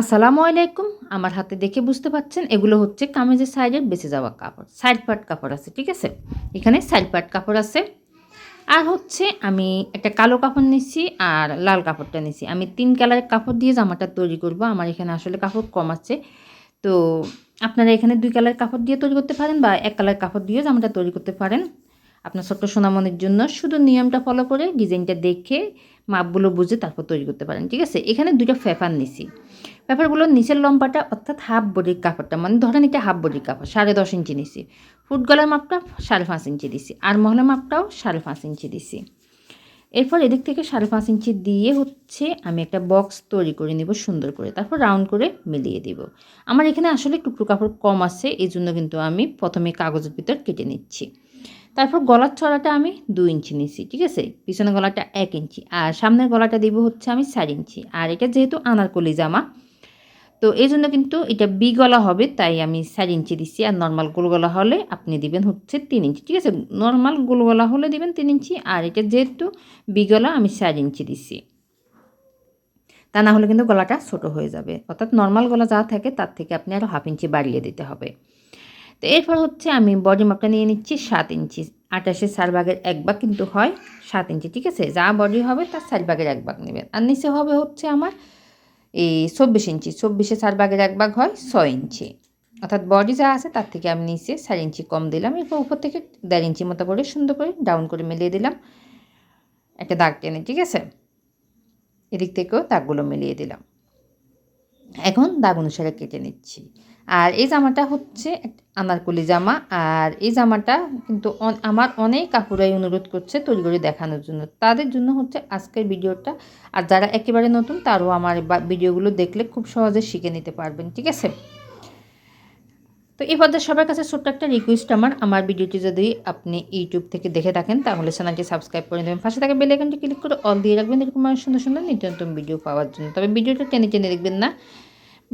আসসালামু আলাইকুম। আমার হাতে দেখে বুঝতে পাচ্ছেন এগুলো হচ্ছে কামিজের সাইডের বেঁচে যাওয়া কাপড়। সাইড পার্ট কাপড় আছে, ঠিক আছে? এখানে সাইড পার্ট কাপড় আছে। আর হচ্ছে আমি একটা কালো কাপড় নিচ্ছি আর লাল কাপড়টা নিচ্ছি আমি তিন কালারের কাপড় দিয়ে জামাটা তৈরি করব। আমার এখানে আসলে কাপড় কম আছে। তো আপনারা এখানে দুই কালার কাপড় দিয়ে তৈরি করতে পারেন বা এক কালার কাপড় দিয়ে জামাটা তৈরি করতে পারেন। আপনার ছোট্ট সোনামনির জন্য শুধু নিয়মটা ফলো করে, ডিজাইনটা দেখে, মাপগুলো বুঝে তারপর তৈরি করতে পারেন, ঠিক আছে? এখানে দুটো ফেফার নিছি। পেপারগুলোর নিচের লম্বাটা অর্থাৎ হাফ বডির কাপড়টা মানে ধরেন এটা হাফ বডির কাপড়, সাড়ে দশ ইঞ্চি নিছি। ফুট গলার মাপটা সাড়ে পাঁচ ইঞ্চি দিছি, আর মহলার মাপটাও সাড়ে পাঁচ ইঞ্চি দিছি। এরপর এদিক থেকে সাড়ে পাঁচ ইঞ্চি দিয়ে হচ্ছে আমি একটা বক্স তৈরি করে নেব সুন্দর করে, তারপর রাউন্ড করে মিলিয়ে দিব। আমার এখানে আসলে টুকরো কাপড় কম আছে, এই জন্য কিন্তু আমি প্রথমে কাগজের ভিতর কেটে নিচ্ছি। তারপর গলার ছড়াটা আমি দু ইঞ্চি নিছি, ঠিক আছে? পিছনের গলাটা এক ইঞ্চি, আর সামনের গলাটা দিব হচ্ছে আমি চার ইঞ্চি। আর এটা যেহেতু আনারকলি জামা তো এই জন্য কিন্তু এটা বি গলা হবে, তাই আমি চার ইঞ্চি দিচ্ছি আর নর্মাল গোল গলা হলে আপনি দিবেন হচ্ছে তিন ইঞ্চি, ঠিক আছে? নর্মাল গোল গলা হলে দিবেন তিন ইঞ্চি আর এটা যেহেতু বি গলা আমি চার ইঞ্চি দিচ্ছি। তা না হলে কিন্তু গলাটা ছোট হয়ে যাবে। অর্থাৎ নর্মাল গলা যা থাকে তার থেকে আপনি আরও হাফ ইঞ্চি বাড়িয়ে দিতে হবে। তো এরপর হচ্ছে আমি বডি মাপটা নিয়ে নিচ্ছি সাত ইঞ্চি। আটাশে চার ভাগের এক ভাগ কিন্তু হয় সাত ইঞ্চি, ঠিক আছে? যা বডি হবে তার চার ভাগের এক ভাগ নেবেন। আর নিচে হবে হচ্ছে আমার এই চব্বিশ ইঞ্চি, চব্বিশে চার ভাগের এক ভাগ হয় ছয় ইঞ্চি। অর্থাৎ বডি যা আছে তার থেকে আমি নিচে চার ইঞ্চি কম দিলাম, এরপর উপর থেকে দেড় ইঞ্চি মতো করে সুন্দর করে ডাউন করে মিলিয়ে দিলাম। একটা দাগ টেনে, ঠিক আছে? এদিক থেকেও দাগগুলো মিলিয়ে দিলাম। এখন দাগ অনুসারে কেটে নিচ্ছি। আর এই জামাটা হচ্ছে আনারকলি জামা। আর এই জামাটা কিন্তু আমার অনেক কাকুরাই অনুরোধ করছে তৈরি করে দেখানোর জন্য। তাদের জন্য হচ্ছে আজকের ভিডিওটা। আর যারা একেবারে নতুন, তারও আমার ভিডিওগুলো দেখলে খুব সহজে শিখে নিতে পারবেন, ঠিক আছে? তো এই পর্যায়ে সবার কাছে ছোট্ট একটা রিকোয়েস্ট আমার। আমার ভিডিওটি যদি আপনি ইউটিউব থেকে দেখে থাকেন, তাহলে চ্যানেলটি সাবস্ক্রাইব করে দেবেন। পাশে থাকে বেল আইকনটি ক্লিক করে অল দিয়ে রাখবেন। এরকম আমার সুন্দর সুন্দর নিত্য ভিডিও পাওয়ার জন্য। তবে ভিডিওটা টেনে টেনে দেখবেন না।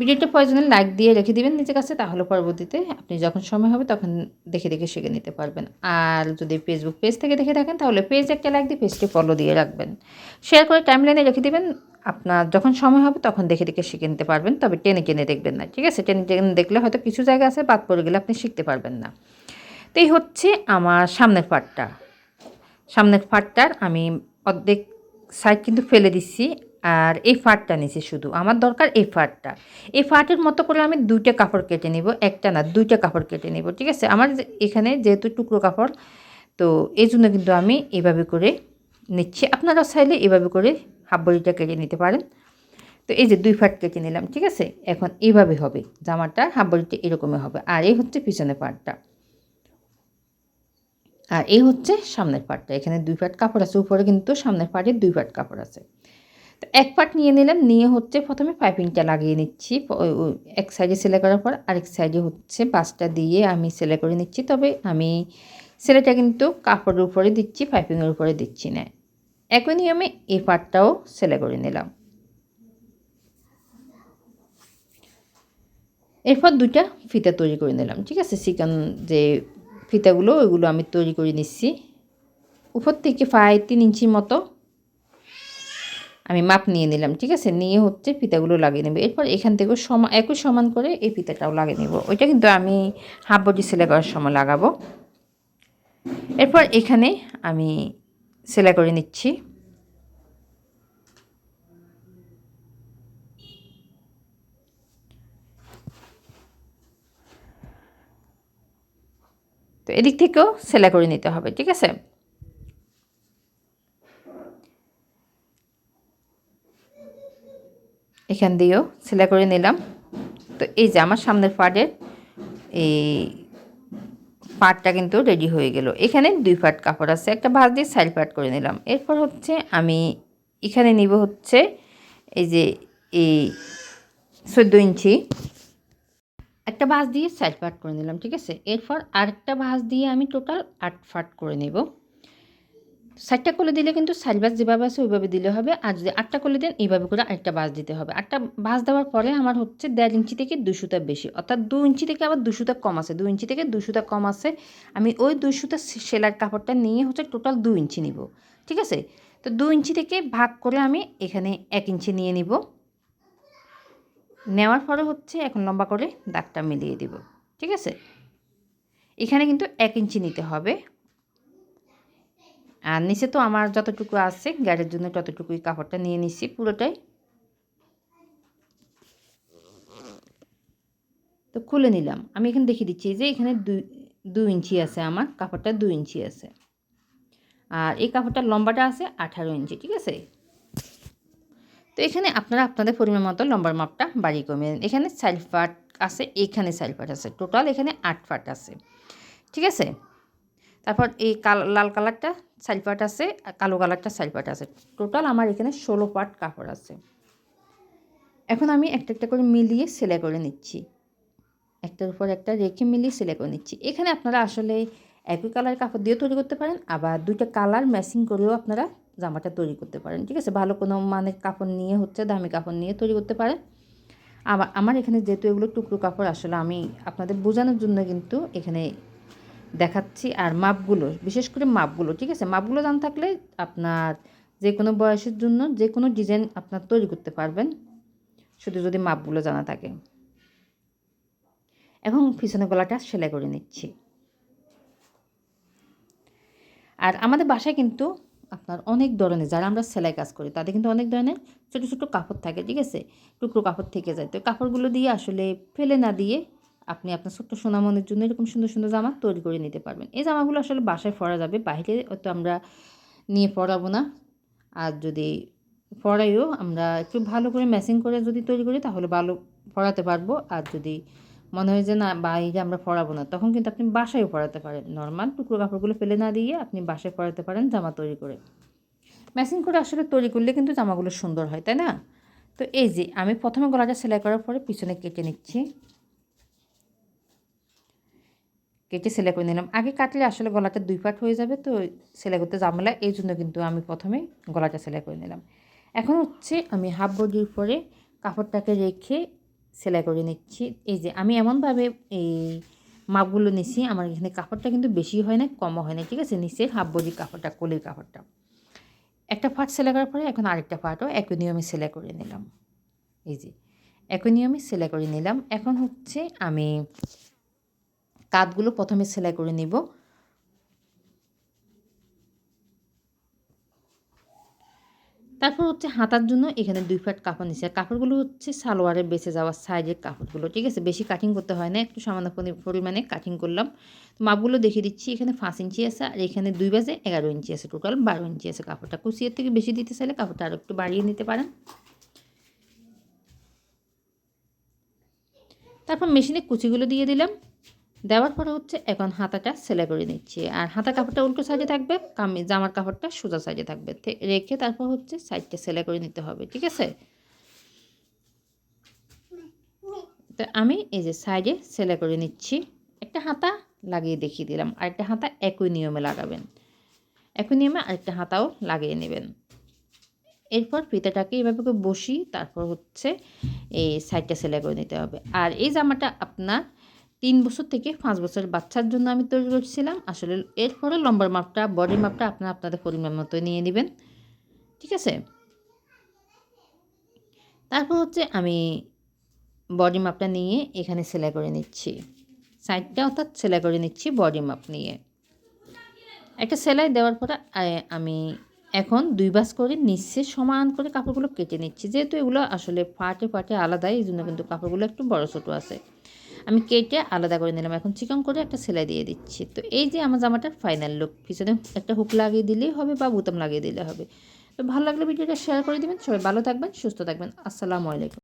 ভিডিওটা প্রয়োজনে লাইক দিয়ে রেখে দিবেন নিজের কাছে, তাহলে পরবর্তীতে আপনি যখন সময় হবে তখন দেখে দেখে শিখে নিতে পারবেন। আর যদি ফেসবুক পেজ থেকে দেখে থাকেন, তাহলে পেজ একটা লাইক দিয়ে পেজটি ফলো দিয়ে রাখবেন। শেয়ার করে টাইম লাইনে রেখে দিবেন। আপনার যখন সময় হবে তখন দেখে দেখে শিখে নিতে পারবেন, তবে টেনে টেনে দেখবেন না, ঠিক আছে? টেনে টেনে দেখলে হয়তো কিছু জায়গা আছে, বাদ পড়ে গেলে আপনি শিখতে পারবেন না। তো এই হচ্ছে আমার সামনের পাটটা সামনের পাটটার আমি অর্ধেক সাইড কিন্তু ফেলে দিচ্ছি আর এই ফাটটা নিছি শুধু। আমার দরকার এই ফাটটা এই ফাটের মতো করে আমি দুইটা কাপড় কেটে নিব, একটা না, দুইটা কাপড় কেটে নিব, ঠিক আছে? আমার এখানে যেহেতু টুকরো কাপড়, তো এই জন্য কিন্তু আমি এভাবে করে নিচ্ছি। আপনারা চাইলে এভাবে করে হাফ বড়িটা কেটে নিতে পারেন। তো এই যে দুই ফাট কেটে নিলাম, ঠিক আছে? এখন এইভাবে হবে, জামাটা হাফ বড়িটা এরকমই হবে। আর এই হচ্ছে পিছনের পাটটা। আর এই হচ্ছে সামনের পাটটা। এখানে দুই ফাট কাপড় আছে, উপরে কিন্তু সামনের পাটে দুই ফাট কাপড় আছে। তো এক পার্ট নিয়ে নিলাম, নিয়ে হচ্ছে প্রথমে পাইপিংটা লাগিয়ে নিচ্ছি এক সাইডে সেলাই করার পর আরেক সাইডে হচ্ছে বাসটা দিয়ে আমি সেলাই করে নিচ্ছি। তবে আমি সেলাইটা কিন্তু কাপড়ের উপরে দিচ্ছি, পাইপিংয়ের উপরে দিচ্ছি না। একই নিয়মে এই পার্টটাও সেলাই করে নিলাম। এরপর দুটা ফিতা তৈরি করে নিলাম, ঠিক আছে? চিকেন যে ফিতাগুলো, ওইগুলো আমি তৈরি করে নিচ্ছি। উপর থেকে প্রায় তিন ইঞ্চির মতো আমি মাপ নিয়ে নিলাম, ঠিক আছে? নিয়ে হচ্ছে ফিতাগুলো লাগিয়ে নেব। এরপর এখান থেকেও সমান, একই সমান করে এই ফিতাটাও লাগিয়ে নেব। ওইটা কিন্তু আমি হাফ বডি সেলাই করার সময় লাগাবো। এরপর এখানে আমি সেলাই করে নিচ্ছি। তো এদিক থেকেও সেলাই করে নিতে হবে, ঠিক আছে? এখান দিয়েও সেলাই করে নিলাম। তো এই যে আমার সামনের পার্টের এই পাটটা কিন্তু রেডি হয়ে গেল। এখানে দুই পাট কাপড় আছে, একটা ভাঁজ দিয়ে সাইড পাট করে নিলাম। এরপর হচ্ছে আমি এখানে নিব হচ্ছে এই যে এই চোদ্দ ইঞ্চি। একটা ভাঁজ দিয়ে সাইড পাট করে নিলাম, ঠিক আছে? এরপর আরেকটা ভাঁজ দিয়ে আমি টোটাল আট ফাট করে নেব। সাতটা করলে দিলে কিন্তু সাইড বাস যেভাবে আছে ওইভাবে দিলে হবে। আর যদি আটটা করলে দেন এইভাবে করে আরেকটা বাস দিতে হবে। আটটা বাস দেওয়ার পরে আমার হচ্ছে দেড় ইঞ্চি থেকে দুশোটা বেশি। অর্থাৎ দু ইঞ্চি থেকে আবার দুশোটা কম আছে। দু ইঞ্চি থেকে দুশোটা কম আছে। আমি ওই দুশোটা সেলার কাপড়টা নিয়ে হচ্ছে টোটাল দু ইঞ্চি নিব। ঠিক আছে? তো দু ইঞ্চি থেকে ভাগ করে আমি এখানে এক ইঞ্চি নিয়ে নিব। নেওয়ার পরে হচ্ছে এখন লম্বা করে দাগটা মিলিয়ে দিব। ঠিক আছে? এখানে কিন্তু এক ইঞ্চি নিতে হবে। আর নিচে তো আমার যতটুকু আছে গ্যারের জন্য ততটুকুই কাপড়টা নিয়ে নিচ্ছি পুরোটাই। তো খুলে নিলাম। আমি এখানে দেখিয়ে দিচ্ছি যে এখানে দুই দু ইঞ্চি আছে আমার, কাপড়টা দু ইঞ্চি আছে। আর এই কাপড়টার লম্বাটা আছে আঠারো ইঞ্চি, ঠিক আছে? তো এখানে আপনারা আপনাদের পরিমাণ মতো লম্বার মাপটা বাড়িয়ে কমিয়ে দেন এখানে সাইড ফাট আছে, এখানে সাইড ফাট আছে। টোটাল এখানে আট ফাট আছে। ঠিক আছে? তারপর এই কাল, লাল কালারটা সাইড পাট আছে কালো কালারটা সাইড পাট আছে। টোটাল আমার এখানে ষোলো পাট কাপড় আছে। এখন আমি একটা একটা করে মিলিয়ে সেলাই করে নিচ্ছি। একটার উপর একটা রেখে মিলিয়ে সেলাই করে নিচ্ছি। এখানে আপনারা আসলে একই কালার কাপড় দিয়েও তৈরি করতে পারেন, আবার দুইটা কালার ম্যাচিং করেও আপনারা জামাটা তৈরি করতে পারেন। ঠিক আছে? ভালো কোনো মানের কাপড় নিয়ে হচ্ছে দামি কাপড় নিয়ে তৈরি করতে পারেন। আবার আমার এখানে যেহেতু এগুলো টুকরো কাপড়, আসলে আমি আপনাদের বোঝানোর জন্য কিন্তু এখানে দেখাচ্ছি আর মাপগুলো, বিশেষ করে মাপগুলো, ঠিক আছে? মাপগুলো জানা থাকলে আপনার যে কোনো বয়সের জন্য যে কোনো ডিজাইন আপনার তৈরি করতে পারবেন, শুধু যদি মাপগুলো জানা থাকে। এবং পিছনে গলাটা সেলাই করে নিচ্ছি। আর আমাদের বাসায় কিন্তু আপনার অনেক ধরনের, যারা আমরা সেলাই কাজ করি, তাদের কিন্তু অনেক ধরনের ছোটো ছোটো কাপড় থাকে, ঠিক আছে? টুকরো কাপড় থেকে যায়। তো কাপড়গুলো দিয়ে আসলে ফেলে না দিয়ে আপনি আপনার ছোট্ট সোনামনের জন্য এরকম সুন্দর সুন্দর জামা তৈরি করে নিতে পারবেন। এই জামাগুলো আসলে বাসায় পরা যাবে, বাইরে হয়তো আমরা নিয়ে পরাবো না। আর যদি পরাইও, আমরা একটু ভালো করে ম্যাচিং করে যদি তৈরি করি, তাহলে ভালো পরাতে পারব। আর যদি মনে হয় যে না, বাইরে আমরা পরাবো না, তখন কিন্তু আপনি বাসায়ও পরাতে পারেন। নর্মাল টুকরো কাপড়গুলো ফেলে না দিয়ে আপনি বাসায় পরাতে পারেন জামা তৈরি করে। ম্যাচিং করে আসলে তৈরি করলে কিন্তু জামাগুলো সুন্দর হয়, তাই না? তো এই যে, আমি প্রথমে গলাটা সেলাই করার পরে পিছনে কেটে নিচ্ছি। কেটে সেলাই করে নিলাম। আগে কাটলে আসলে গলাটা দুই পাট হয়ে যাবে, তো সেলাই করতে ঝামেলা, এই জন্য কিন্তু আমি প্রথমে গলাটা সেলাই করে নিলাম। এখন হচ্ছে আমি হাফ বডির পরে কাপড়টাকে রেখে সেলাই করে নিচ্ছি। এই যে আমি এমনভাবে এই মাপগুলো নিচ্ছি আমার এখানে কাপড়টা কিন্তু বেশি হয় না, কমও হয় না, ঠিক আছে? নিচের হাফ বডির কাপড়টা, কলির কাপড়টা। একটা ফাট সেলাই করার পরে এখন আরেকটা ফাটও একই নিয়মে সেলাই করে নিলাম। এই যে একই নিয়মে সেলাই করে নিলাম। এখন হচ্ছে আমি কাতগুলো প্রথমে সেলাই করে নিব। তারপর হচ্ছে হাতার জন্য এখানে দুই ফাট কাপড় নিচ্ছে আর কাপড়গুলো হচ্ছে সালোয়ারের বেঁচে যাওয়ার সাইজের কাপড়গুলো, ঠিক আছে? বেশি কাটিং করতে হয় না, একটু সামান্য পরিমাণে কাটিং করলাম। মাপগুলো দেখিয়ে দিচ্ছি, এখানে পাঁচ ইঞ্চি আছে আর এখানে দুই বাজে এগারো ইঞ্চি আছে টোটাল বারো ইঞ্চি আছে কাপড়টা। কুচিয়ের থেকে বেশি দিতে চাইলে কাপড়টা আরও একটু বাড়িয়ে নিতে পারেন। তারপর মেশিনে কুচিগুলো দিয়ে দিলাম। দেওয়ার পরে হচ্ছে এখন হাতাটা সেলাই করে নিচ্ছি। আর হাতা কাপড়টা উল্টো সাইডে থাকবে, কামি, জামার কাপড়টা সোজা সাইডে থাকবে। রেখে তারপর হচ্ছে সাইডটা সেলাই করে নিতে হবে, ঠিক আছে? তো আমি এই যে সাইডে সেলাই করে নিচ্ছি। একটা হাতা লাগিয়ে দেখিয়ে দিলাম, আরেকটা হাতা একই নিয়মে লাগাবেন। একই নিয়মে আরেকটা হাতাও লাগিয়ে নেবেন। এরপর ফিতাটাকে এভাবে বসি তারপর হচ্ছে এই সাইডটা সেলাই করে নিতে হবে। আর এই জামাটা আপনার তিন বছর থেকে পাঁচ বছরের বাচ্চার জন্য আমি তৈরি করছিলাম। আসলে এরপরে লম্বার মাপটা বডির মাপটা আপনারা আপনাদের পরিমাণ মতো নিয়ে নেবেন। ঠিক আছে? তারপর হচ্ছে আমি বডি মাপটা নিয়ে এখানে সেলাই করে নিচ্ছি। সাইডটা অর্থাৎ সেলাই করে নিচ্ছি বডি মাপ নিয়ে। একটা সেলাই দেওয়ার পরে আমি এখন দুই বাস করে নিচে সমান করে কাপড়গুলো কেটে নিচ্ছি। যেহেতু এগুলো আসলে ফাটে ফাটে আলাদা এই জন্য কিন্তু কাপড়গুলো একটু বড় ছোটো আছে। আমি কেটে আলাদা করে নিলাম। এখন চিকন করে একটা সেলাই দিয়ে দিচ্ছি। তো এই যে আমার জামাটার ফাইনাল লুক পিছনে একটা হুক লাগিয়ে দিলেই হবে বা বুতাম লাগিয়ে দিলে হবে। তো ভালো লাগলে ভিডিওটা শেয়ার করে দেবেন। সবাই ভালো থাকবেন, সুস্থ থাকবেন। আসসালামু আলাইকুম।